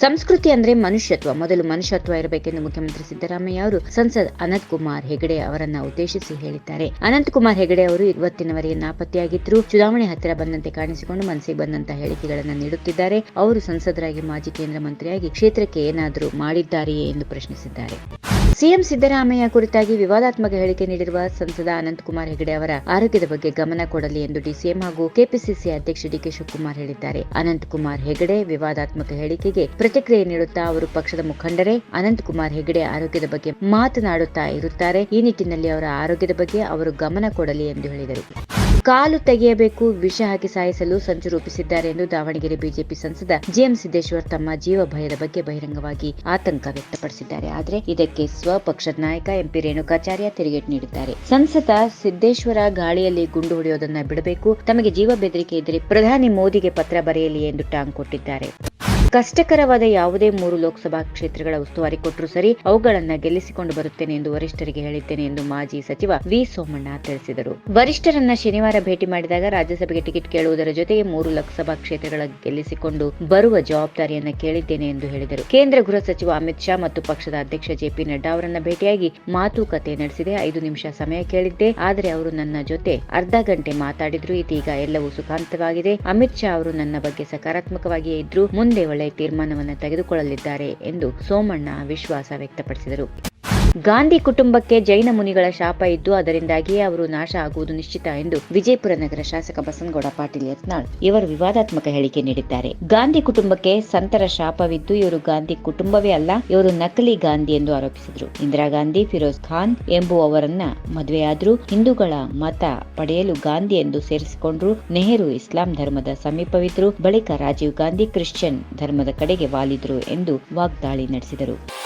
ಸಂಸ್ಕೃತಿ ಅಂದ್ರೆ ಮನುಷ್ಯತ್ವ. ಮೊದಲು ಮನುಷ್ಯತ್ವ ಇರಬೇಕೆಂದು ಮುಖ್ಯಮಂತ್ರಿ ಸಿದ್ದರಾಮಯ್ಯ ಅವರು ಸಂಸದ್ ಅನಂತ್ ಕುಮಾರ್ ಹೆಗಡೆ ಅವರನ್ನ ಉದ್ದೇಶಿಸಿ ಹೇಳಿದ್ದಾರೆ. ಅನಂತ್ ಕುಮಾರ್ ಹೆಗಡೆ ಅವರು ಇವತ್ತಿನವರೆಗೆ ನಾಪತ್ತೆಯಾಗಿದ್ರು. ಚುನಾವಣೆ ಹತ್ತಿರ ಬಂದಂತೆ ಕಾಣಿಸಿಕೊಂಡು ಮನಸ್ಸಿಗೆ ಬಂದಂತಹ ಹೇಳಿಕೆಗಳನ್ನು ನೀಡುತ್ತಿದ್ದಾರೆ. ಅವರು ಸಂಸದರಾಗಿ ಮಾಜಿ ಕೇಂದ್ರ ಮಂತ್ರಿಯಾಗಿ ಕ್ಷೇತ್ರಕ್ಕೆ ಏನಾದರೂ ಮಾಡಿದ್ದಾರೆಯೇ ಎಂದು ಪ್ರಶ್ನಿಸಿದ್ದಾರೆ. ಸಿಎಂ ಸಿದ್ದರಾಮಯ್ಯ ಕುರಿತಾಗಿ ವಿವಾದಾತ್ಮಕ ಹೇಳಿಕೆ ನೀಡಿರುವ ಸಂಸದ ಅನಂತ್ ಕುಮಾರ್ ಹೆಗಡೆ ಅವರ ಆರೋಗ್ಯದ ಬಗ್ಗೆ ಗಮನ ಕೊಡಲಿ ಎಂದು ಡಿಸಿಎಂ ಹಾಗೂ ಕೆಪಿಸಿಸಿ ಅಧ್ಯಕ್ಷ ಡಿಕೆ ಶಿವಕುಮಾರ್ ಹೇಳಿದ್ದಾರೆ. ಅನಂತ್ ಕುಮಾರ್ ಹೆಗಡೆ ವಿವಾದಾತ್ಮಕ ಹೇಳಿಕೆಗೆ ಪ್ರತಿಕ್ರಿಯೆ ನೀಡುತ್ತಾ ಅವರು ಪಕ್ಷದ ಮುಖಂಡರೇ. ಅನಂತಕುಮಾರ್ ಹೆಗಡೆ ಆರೋಗ್ಯದ ಬಗ್ಗೆ ಮಾತನಾಡುತ್ತಾ ಇರುತ್ತಾರೆ. ಈ ನಿಟ್ಟಿನಲ್ಲಿ ಅವರ ಆರೋಗ್ಯದ ಬಗ್ಗೆ ಅವರು ಗಮನ ಕೊಡಲಿ ಎಂದು ಹೇಳಿದರು. ಕಾಲು ತೆಗೆಯಬೇಕು, ವಿಷ ಹಾಕಿ ಸಾಯಿಸಲು ಸಂಚು ರೂಪಿಸಿದ್ದಾರೆ ಎಂದು ದಾವಣಗೆರೆ ಬಿಜೆಪಿ ಸಂಸದ ಜಿಎಂ ಸಿದ್ದೇಶ್ವರ್ ತಮ್ಮ ಜೀವ ಭಯದ ಬಗ್ಗೆ ಬಹಿರಂಗವಾಗಿ ಆತಂಕ ವ್ಯಕ್ತಪಡಿಸಿದ್ದಾರೆ. ಆದರೆ ಇದಕ್ಕೆ ಸ್ವಪಕ್ಷದ ನಾಯಕ ಎಂಪಿ ರೇಣುಕಾಚಾರ್ಯ ತಿರುಗೇಟು ನೀಡಿದ್ದಾರೆ. ಸಂಸದ ಸಿದ್ದೇಶ್ವರ ಗಾಳಿಯಲ್ಲಿ ಗುಂಡು ಹೊಡೆಯೋದನ್ನ ಬಿಡಬೇಕು. ತಮಗೆ ಜೀವ ಬೆದರಿಕೆ ಇದ್ದರೆ ಪ್ರಧಾನಿ ಮೋದಿಗೆ ಪತ್ರ ಬರೆಯಲಿ ಎಂದು ಟಾಂಗ್ ಕೊಟ್ಟಿದ್ದಾರೆ. ಕಷ್ಟಕರವಾದ ಯಾವುದೇ ಮೂರು ಲೋಕಸಭಾ ಕ್ಷೇತ್ರಗಳ ಉಸ್ತುವಾರಿ ಕೊಟ್ಟರು ಸರಿ ಅವುಗಳನ್ನ ಗೆಲ್ಲಿಸಿಕೊಂಡು ಬರುತ್ತೇನೆ ಎಂದು ವರಿಷ್ಠರಿಗೆ ಹೇಳಿದ್ದೇನೆ ಎಂದು ಮಾಜಿ ಸಚಿವ ವಿ ಸೋಮಣ್ಣ ತಿಳಿಸಿದರು. ವರಿಷ್ಠರನ್ನ ಶನಿವಾರ ಭೇಟಿ ಮಾಡಿದಾಗ ರಾಜ್ಯಸಭೆಗೆ ಟಿಕೆಟ್ ಕೇಳುವುದರ ಜೊತೆಗೆ ಮೂರು ಲೋಕಸಭಾ ಕ್ಷೇತ್ರಗಳ ಗೆಲ್ಲಿಸಿಕೊಂಡು ಬರುವ ಜವಾಬ್ದಾರಿಯನ್ನ ಕೇಳಿದ್ದೇನೆ ಎಂದು ಹೇಳಿದರು. ಕೇಂದ್ರ ಗೃಹ ಸಚಿವ ಅಮಿತ್ ಶಾ ಮತ್ತು ಪಕ್ಷದ ಅಧ್ಯಕ್ಷ ಜೆಪಿ ನಡ್ಡಾ ಅವರನ್ನ ಭೇಟಿಯಾಗಿ ಮಾತುಕತೆ ನಡೆಸಿದೆ. ಐದು ನಿಮಿಷ ಸಮಯ ಕೇಳಿದ್ದೆ. ಆದರೆ ಅವರು ನನ್ನ ಜೊತೆ ಅರ್ಧ ಗಂಟೆ ಮಾತಾಡಿದ್ರು. ಇದೀಗ ಎಲ್ಲವೂ ಸುಖಾಂತವಾಗಿದೆ. ಅಮಿತ್ ಶಾ ಅವರು ನನ್ನ ಬಗ್ಗೆ ಸಕಾರಾತ್ಮಕವಾಗಿಯೇ ಇದ್ರು. ಮುಂದೆ ಒಳ್ಳೆಯ ತೀರ್ಮಾನವನ್ನು ತೆಗೆದುಕೊಳ್ಳಲಿದ್ದಾರೆ ಎಂದು ಸೋಮಣ್ಣ ವಿಶ್ವಾಸ ವ್ಯಕ್ತಪಡಿಸಿದರು. ಗಾಂಧಿ ಕುಟುಂಬಕ್ಕೆ ಜೈನ ಮುನಿಗಳ ಶಾಪ ಇದ್ದು ಅದರಿಂದಾಗಿಯೇ ಅವರು ನಾಶ ಆಗುವುದು ನಿಶ್ಚಿತ ಎಂದು ವಿಜಯಪುರ ನಗರ ಶಾಸಕ ಬಸನಗೌಡ ಪಾಟೀಲ್ ಯತ್ನಾಳ್ ಇವರು ವಿವಾದಾತ್ಮಕ ಹೇಳಿಕೆ ನೀಡಿದ್ದಾರೆ. ಗಾಂಧಿ ಕುಟುಂಬಕ್ಕೆ ಸಂತರ ಶಾಪವಿದ್ದು ಇವರು ಗಾಂಧಿ ಕುಟುಂಬವೇ ಅಲ್ಲ, ಇವರು ನಕಲಿ ಗಾಂಧಿ ಎಂದು ಆರೋಪಿಸಿದರು. ಇಂದಿರಾ ಗಾಂಧಿ, ಫಿರೋಜ್ ಖಾನ್ ಎಂಬುವವರನ್ನ ಮದುವೆಯಾದರೂ ಹಿಂದೂಗಳ ಮತ ಪಡೆಯಲು ಗಾಂಧಿ ಎಂದು ಸೇರಿಸಿಕೊಂಡ್ರು. ನೆಹರು ಇಸ್ಲಾಂ ಧರ್ಮದ ಸಮೀಪವಿದ್ರು ಬಳಿಕ ರಾಜೀವ್ ಗಾಂಧಿ ಕ್ರಿಶ್ಚಿಯನ್ ಧರ್ಮದ ಕಡೆಗೆ ವಾಲಿದ್ರು ಎಂದು ವಾಗ್ದಾಳಿ ನಡೆಸಿದರು.